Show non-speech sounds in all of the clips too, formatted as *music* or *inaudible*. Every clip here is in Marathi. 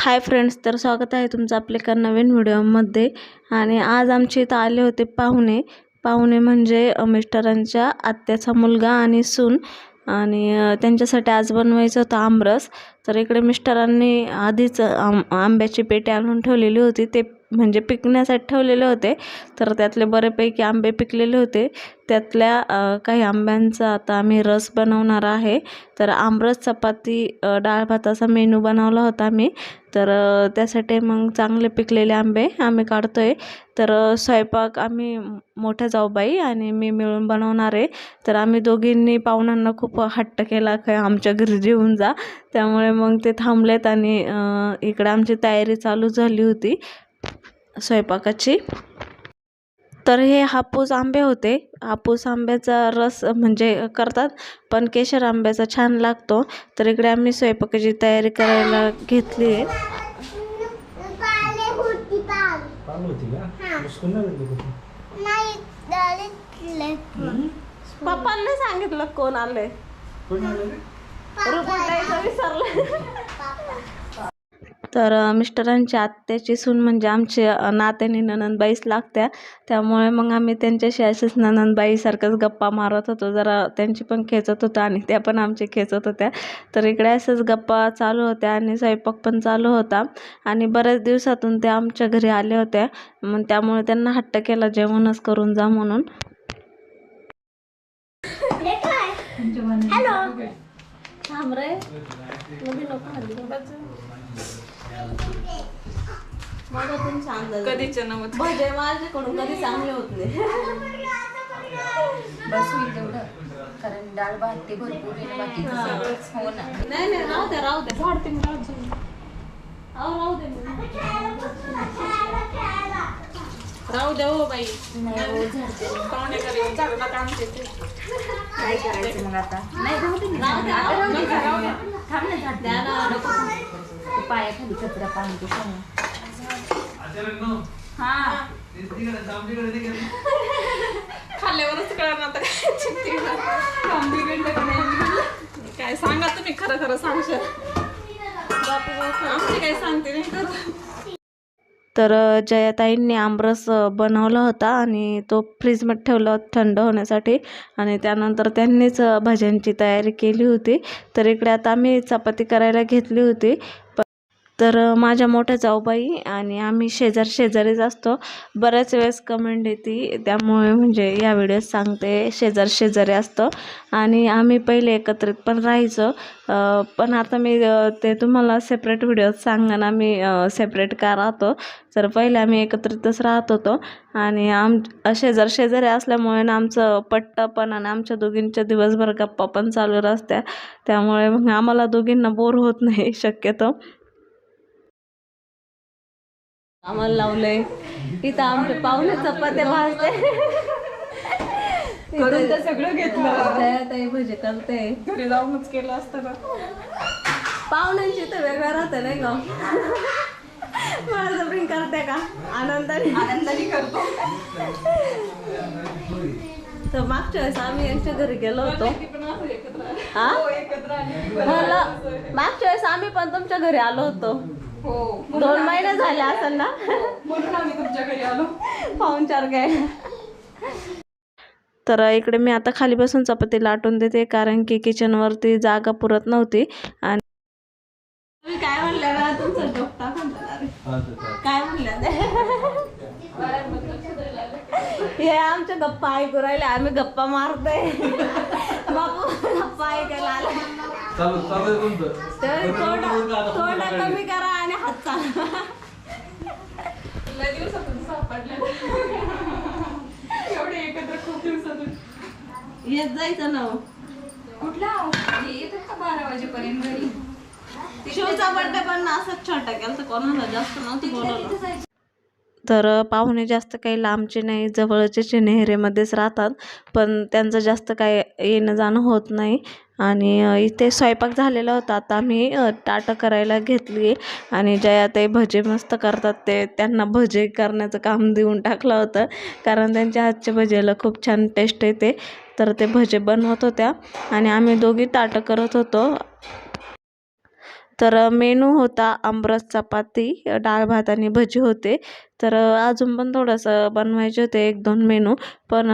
हाय फ्रेंड्स तर स्वागत आहे तुमचं आपल्या एका नवीन व्हिडिओमध्ये. आणि आज आमच्या इथं आले होते पाहुणे. पाहुणे म्हणजे मिस्टरांच्या आत्याचा मुलगा आणि सून. आणि त्यांच्यासाठी आज बनवायचं होतं आमरस. तर इकडे मिस्टरांनी आधीच आम आंब्याची पेटी आणून ठेवलेली होती. ते म्हणजे पिकण्यासाठी ठेवलेले होते. तर त्यातले बऱ्यापैकी आंबे पिकलेले होते. त्यातल्या काही आंब्यांचा आता आम्ही रस बनवणार आहे. तर आमरस चपाती डाळ भाताचा मेनू बनवला होता आम्ही. तर त्यासाठी मग चांगले पिकलेले आंबे आम्ही काढतो आहे तर स्वयंपाक आम्ही मोठ्या जाऊबाई आणि मी मिळून बनवणार आहे. तर आम्ही दोघींनी पाहुण्यांना खूप हट्ट केला काय आमच्या घरी जेवून जा. त्यामुळे मग ते थांबलेत आणि इकडं इकडे आमची तयारी चालू झाली होती. स्वयंपाकाची. तर हे हापूस आंबे होते. हापूस आंब्याचा रस म्हणजे करतात पण केशर आंब्याचा छान लागतो. तर इकडे आम्ही स्वयंपाकाची तयारी करायला घेतली आहे. पप्पांनी सांगितलं कोण आलंय. कोण आलं रे? तर अ, मिस्टरांच्या आत्याची सून म्हणजे आमची नात्याने ननंदबाईच लागत्या. त्यामुळे मग आम्ही त्यांच्याशी असेच ननंदबाईसारखंच गप्पा मारत होतो. जरा त्यांची पण खेचत होतं आणि त्या पण आमची खेचत होत्या. तर इकडे असंच गप्पा चालू होत्या आणि स्वयंपाक पण चालू होता. आणि बऱ्याच दिवसातून त्या आमच्या घरी आल्या होत्या. मग त्यामुळे त्यांना हट्ट केला जेवणच करून जा म्हणून. थांब मधातून छान झालं. कधीच्या नव्हतं भजे माझ्याकडून कधी चांगले होत नाही बस होईल तेवढं कारण डाळ भात ते भरपूर बाकीचं हा. सगळंच हो ना नाही नाही राहू द्या राहू द्या मी राहू दे अहो, राहू दे मी. राहू द्या हो बाई नाही हो झाडते पाहुणे झाडू. काय करायचं मग आता नाही राहू दे. राहू द्या. थांब ना झाडते. द्या ना, नको. ते पायाखाली कचरा पाणी सांग हा. खाल्ल्यावरच कळणार आता काय सांगा तुम्ही खरं खरं सांगशाल. आमची काय सांगते नाही खरं तर जयाताईंनी आमरस बनवला होता आणि तो फ्रीजमध्ये ठेवला होता थंड होण्यासाठी. आणि त्यानंतर त्यांनीच भज्यांची तयारी केली होती. तर इकडे आता आम्ही चपाती करायला घेतली होती. तर माझ्या मोठ्या जाऊबाई आणि आम्ही शेजार शेजारीच असतो. बऱ्याच वेळेस कमेंट येते त्यामुळे म्हणजे या व्हिडिओत सांगते शेजार शेजारी असतो. आणि आम्ही पहिले एकत्रित पण राहायचो. पण आता मी ते तुम्हाला सेपरेट व्हिडिओत सांगेन आम्ही सेपरेट का राहतो. तर पहिले आम्ही एकत्रितच राहत होतो. आणि आम शेजार शेजारी असल्यामुळे ना आमचं पट्ट पण आणि आमच्या दोघींच्या दिवसभर गप्पा पण चालू असत्या त्यामुळे मग आम्हाला दोघींना बोर होत नाही शक्यतो. आम्हाला लावलंय. इथं आमचे पाहुणे चपात्या भाजते. *laughs* सगळं घेतलं. भजे करते. घरी जाऊनच केलं असतं ना. पाहुण्यांची तर वेगळं राहतं नाही का? बळजबरी करते का? आनंदाने. आनंदाने करतो. तर मागच्या वेळेस आम्ही यांच्या घरी गेलो होतो. हा? हो मागच्या वेळेस आम्ही पण तुमच्या घरी आलो होतो. हो. दोन महिने झाले असेल ना? म्हणून आम्ही तुमच्या घरी आलो. पाहुणचार घ्यायला तर इकडे मी आता खाली बसून चपाती लाटून देते कारण की किचनवरती जागा पुरत नव्हती. आणि तुम्ही काय म्हणल्या ना तुमचं. काय म्हणल्या हे आमच्या गप्पा ऐकू राहिले आम्ही गप्पा मारतोय. बापू गप्पा ऐकायला आला. चालू चालू आहे तुमचं. तर थोडा थोडा कमी करा आणि हात चालवा. लय दिवसातून सापडले. एवढे एकत्र खूप दिवसातून. येत जायचं ना कुठला येतात का बारा वाजेपर्यंत घरी? शिवचा बर्थडे पण असंच छोटा केला तर कोणाला जास्त नव्हतं बोलवलं. तर पाहुणे जास्त काही लांबचे नाही जवळचे नेहरेमध्येच राहतात पण त्यांचं जास्त काय येणं जाणं होत नाही. आणि इथे स्वयंपाक झालेला होता. आता आम्ही ताटं करायला घेतली आणि जयाताई भजे मस्त करतात. ते त्यांना भजे करण्याचं काम देऊन टाकलं होतं. कारण त्यांच्या हातच्या भजेला खूप छान टेस्ट येते. तर ते भजे बनवत होत्या आणि आम्ही दोघी ताटं करत होतो. तर मेनू होता आमरस चपाती डाळ भात आणि भजी होते. तर अजून पण थोडंसं बनवायचे होते एक दोन मेनू पण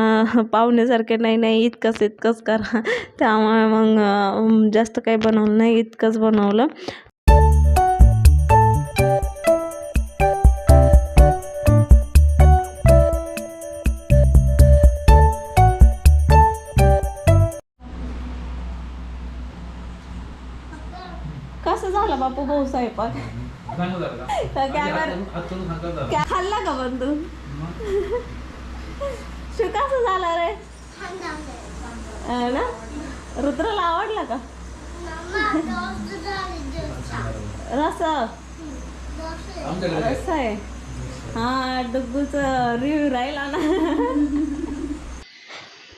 पाहुण्यासारखे नाही नाही इतकंच इतकंच करा. त्यामुळे मग जास्त काही बनवलं नाही इतकंच बनवलं. कसं झालं बापू? भाऊ स्वयंपाक. काय खाल्ला का पण तू? शिव कसं झाला रे? ना? रुद्राला आवडला का? रस? रस आहे. हा डुग्गूच रिव्ह्यू राहिला ना.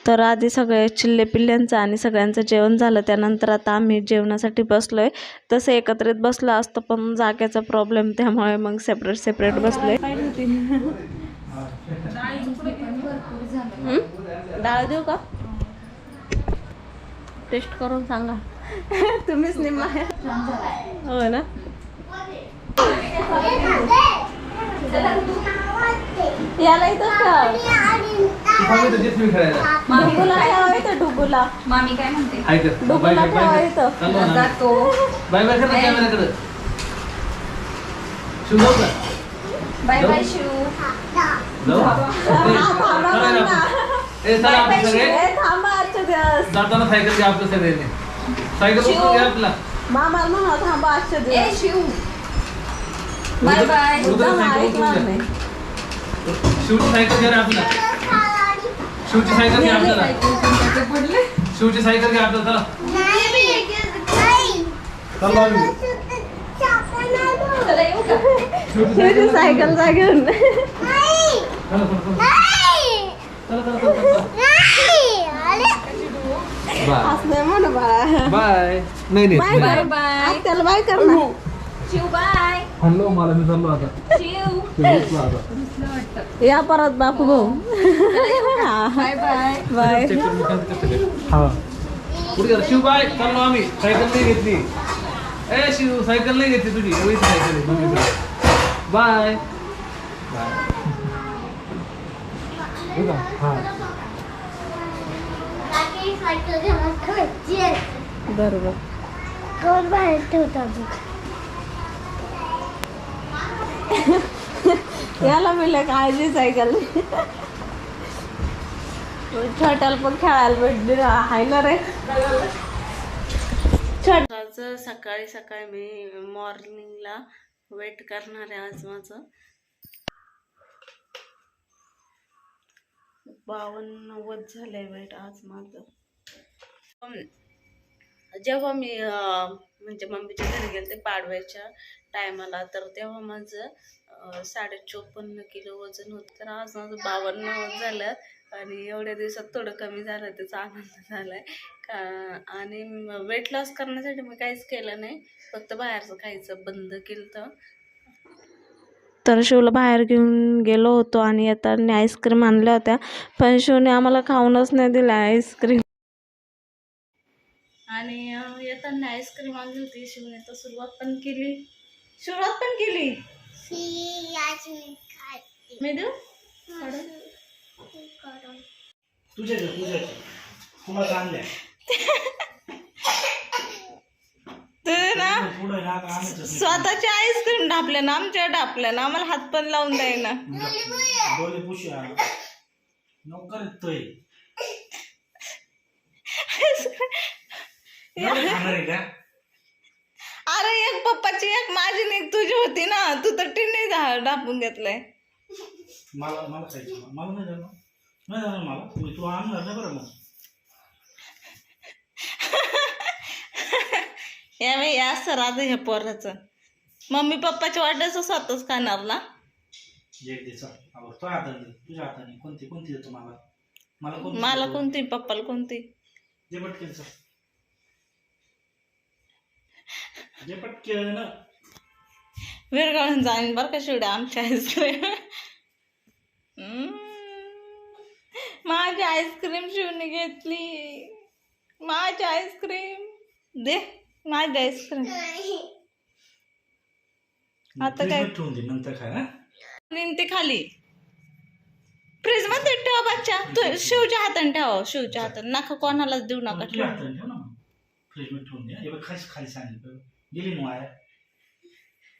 तर आधी सगळे चिल्ले पिल्ल्यांचं आणि सगळ्यांचं जेवण झालं. त्यानंतर आता आम्ही जेवणासाठी बसलो आहे तसं एकत्रित बसलं असतं पण जागेचा प्रॉब्लेम त्यामुळे मग सेपरेट सेपरेट बसलो डाळ देऊ का? टेस्ट करून सांगा. तुम्हीच निम्मा. हो ना? याला इथं ठेव. डुगूला ठेवा इथं डुगूला मामी काय म्हणते ऐक. बाय डुगूला बाय बाय ठेवा बाय. इथं. ना. जातो बाय बाय कर ना कॅमेराकडे. शिव जाऊ का? बाय बाय शिव जाऊ? *laughs* ए, चला ना आपण. ए, चला आपण सगळे. ए, थांबा आजच्या दिवस जाताना सायकल घ्या आपल्या सगळ्यांनी सायकल शिव. उचलून घ्या आपला मामा म्हणा थांबा आजच्या ए दिवस शिव बाय बाय रुद्र मुद्दाम सायकल उचलून ऐकणार घ्या. शिवची सायकल घ्या रे आपला शिवची सायकल घ्या आपल्याला. शिवची सायकल घ्या आपल्याला चला. चला शिवची सायकल जा घेऊन. चला, चला, चला. चला, चला, चला, चला. बाय बाय नाही नाही बाय नाही. बाय बाय त्याला बाय कर शिव बाय हॅलो मला मी चाललो आता. शिव. या परत बापू भाऊ. Bye bye. बाय? हा. पुढे शिव बाय चाललो आम्ही. सायकल नाही घेतली. ए शिव सायकल नाही घेतली तुझी. एवढीच सायकल बाय. बाय. हो. का? बरोबर. कोण बाहेर ठेवता याला मिळलं काळजी सायकल छटाला पण खेळायला भेटली आहे ना रे? छोटाचं सकाळी सकाळी मी मॉर्निंगला वेट करणार आहे आज माझं. बावन्न नव्वद झालंय वेट आज माझं. जेव्हा मी म्हणजे मम्मीच्या घरी गेले ते पाडव्याच्या टायमाला तर तेव्हा माझं साडे चोपन्न किलो वजन होतं. तर आज माझं बावन्न झालं आणि एवढ्या दिवसात थोडं कमी झालं त्याचा आनंद झाला आहे का आणि वेट लॉस करण्यासाठी मी काहीच केलं नाही. फक्त बाहेरचं खायचं बंद केलं तर तर शिवला बाहेर घेऊन गेलो होतो आणि आता आईस्क्रीम आणल्या होत्या. पण शिवने आम्हाला खाऊनच नाही दिला आईस्क्रीम. आणि येताना आईस्क्रीम आणली होती शिवने तर सुरुवात पण केली. सुरुवात पण केली? मी देऊ? तुला चांगल्या ना. स्वतःची आईस्क्रीम ढापल्या ना आमच्या ढापल्या ना आम्हाला हात पण लावून द्यायना डोले पुशा नोकर येतोय खाणार आहे का अरे एक पप्पाची एक माझी एक तुझी होती ना. तू तर टिन्नी ढापून घेतलंय. मला मला खायचं मला नाही जाणार नाही जाणार मला. तुम्ही तू आणणार नाही बरं मग. *laughs* या बाई या असं राहतं ह्या पोराचं. मम्मी पप्पाच्या वाट्याचं स्वतःच खाणार ना? एक दे चल. आवड तो हाताने दे. तुझ्या हाताने. कोणती कोणती देतो मला? मला कोणती मला देतो? कोणती? पप्पाला कोणती? चल. जे पटकेन. जाईन बरं का शिवड्या आमच्या आईस्क्रीम. माझी आईस्क्रीम शिवने घेतली. माझी आईस्क्रीम. दे माझी आईस्क्रीम. आता काय? ठेवून दे नंतर आणि ते खाली. फ्रीजमध्ये ठेवा बच्चा. तू शिवच्या हाताने ठेवा शिवच्या हाताने. नका कोणालाच देऊ नका ठेव. फ्रीजमध्ये ठेवून खाली सांगितलं. गेली वाया.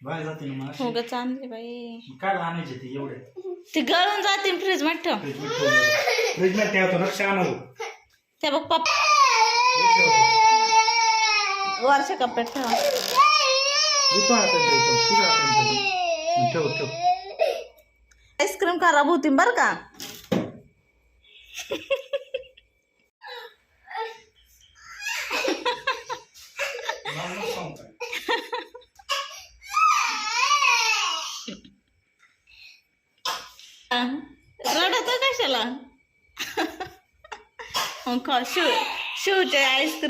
बाहेर जाते ना मग हो अशी. ग चांगली बाई. काय आणायचे ते एवढे? ते गळून जाते फ्रीजमध्ये ठेव. फ्रीजमध्ये ठेवून फ्रीजमध्ये ठेवतो लक्ष आणू त्या बघ पप्पा. वरच्या कप्प्यात ठेवा. येतो हातात ठेवतो तुझ्या हाताने ठेव. ठेव ठेव. आईस्क्रीम खराब होती बरं का? मला सांग काय. रडत कशाला? मग खा शिव शिवचे आईस्क्रीम